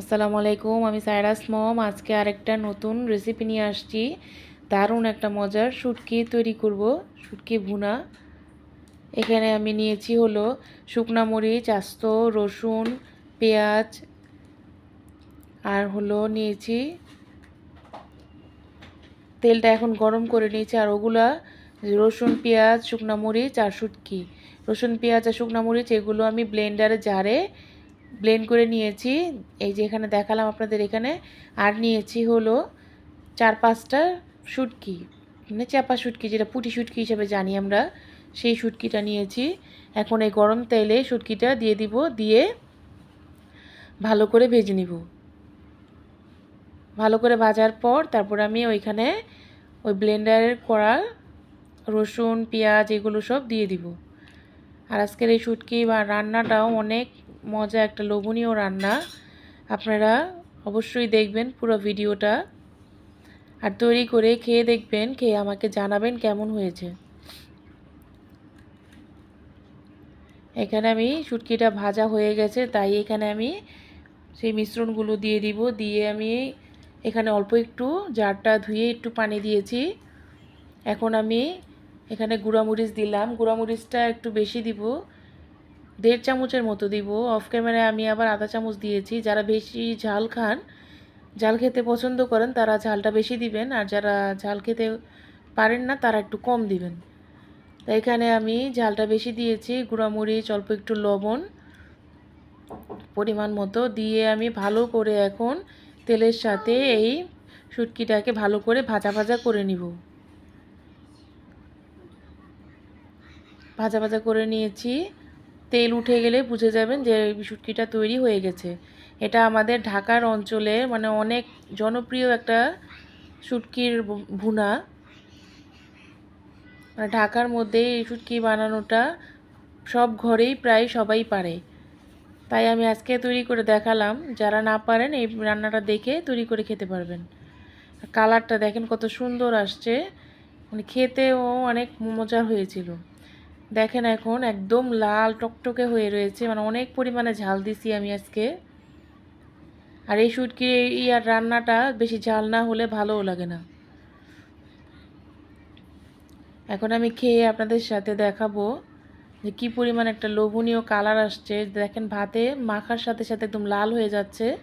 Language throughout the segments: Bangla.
আসসালামু আলাইকুম, আমি সাইরাস মম আজকে আরেকটা নতুন রেসিপি নিয়ে আসছি। দারুণ একটা মজার শুটকি তৈরি করব, শুটকি ভুনা। এখানে আমি নিয়েছি হলো শুকনা মরিচ, আস্ত, রসুন, পেঁয়াজ। আর হলো নিয়েছি তেলটা এখন গরম করে নিয়েছি, আর ওগুলা রসুন, পেঁয়াজ, শুকনা মরিচ আর শুটকি। রসুন, পেঁয়াজ আর শুকনা মরিচ, এগুলো আমি ব্লেন্ডারে জারে ব্লেন্ড করে নিয়েছি। এই যে এখানে দেখালাম আপনাদের এখানে। আর নিয়েছি হলো চার পাঁচটা শুটকি। মানে চাপা শুটকি, যেটা পুটি শুটকি হিসেবে জানি আমরা, সেই শুটকিটা নিয়েছি। এখন এই গরম তেলে শুটকিটা দিয়ে দিব, দিয়ে ভালো করে ভেজে নিব। ভালো করে ভাজার পর তারপর আমি ওইখানে ওই ব্লেন্ডারের করা রসুন, পেঁয়াজ, এগুলো সব দিয়ে দিব। আর আজকের এই শুটকি বা রান্নাটাও অনেক মজা একটা লোভনীয় রান্না। আপনারা অবশ্যই দেখবেন পুরো ভিডিওটা। আর তৈরি করে খেয়ে দেখবেন, খেয়ে আমাকে জানাবেন কেমন হয়েছে। এখানে আমি শুটকিটা ভাজা হয়ে গেছে, তাই এখানে আমি সেই মিশ্রণগুলো দিয়ে দিব। দিয়ে আমি এখানে অল্প একটু জারটা ধুয়ে একটু পানি দিয়েছি। এখন আমি এখানে গুঁড়ামরিচ দিলাম। গুঁড়ামরিচটা একটু বেশি দিব। দেড় চামচের মতো দিব। অফ ক্যামেরায় আমি আবার আধা চামচ দিয়েছি। যারা বেশি ঝাল খান, ঝাল খেতে পছন্দ করেন, তারা ঝালটা বেশি দিবেন। আর যারা ঝাল খেতে পারেন না, তারা একটু কম দিবেন। তো এখানে আমি ঝালটা বেশি দিয়েছি। গুঁড়ামরিচ অল্প একটু লবণ পরিমাণ মতো দিয়ে আমি ভালো করে এখন তেলের সাথে এই শুটকিটাকে ভালো করে ভাজা ভাজা করে নিব। ভাজা ভাজা করে নিয়েছি। তেল উঠে গেলে বুঝে যাবেন যে শুটকিটা তৈরি হয়ে গেছে। এটা আমাদের ঢাকার অঞ্চলে মানে অনেক জনপ্রিয় একটা শুটকির ভুনা। মানে ঢাকার মধ্যে এই শুটকি বানানোটা সব ঘরেই প্রায় সবাই পারে। তাই আমি আজকে তৈরি করে দেখালাম। যারা না পারেন এই রান্নাটা দেখে তৈরি করে খেতে পারবেন। কালারটা দেখেন কত সুন্দর আসছে। মানে খেতেও অনেক মজার হয়েছিল। দেখেন এখন একদম লাল টকটকে হয়ে রয়েছে মানে অনেক পরিমাণে ঝাল দিছি আমি আজকে। আর এই শুটকি ইয়ার রান্নাটা বেশি ঝাল না হলে ভালোও লাগে না। এখন আমি খেয়ে আপনাদের সাথে দেখাবো যে কী পরিমাণ একটা লোভনীয় কালার আসছে। দেখেন ভাতে মাখার সাথে সাথে একদম লাল হয়ে যাচ্ছে।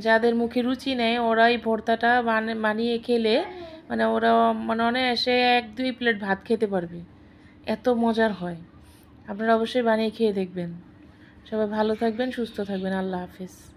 যাদের মুখে রুচি নেই, ওরাই ভর্তাটা বানিয়ে খেলে মানে ওরা মানে অনায়াসে এক, দুই প্লেট ভাত খেতে পারবে। এত মজার হয়। আপনারা অবশ্যই বানিয়ে খেয়ে দেখবেন। সবাই ভালো থাকবেন, সুস্থ থাকবেন। আল্লাহ হাফিজ।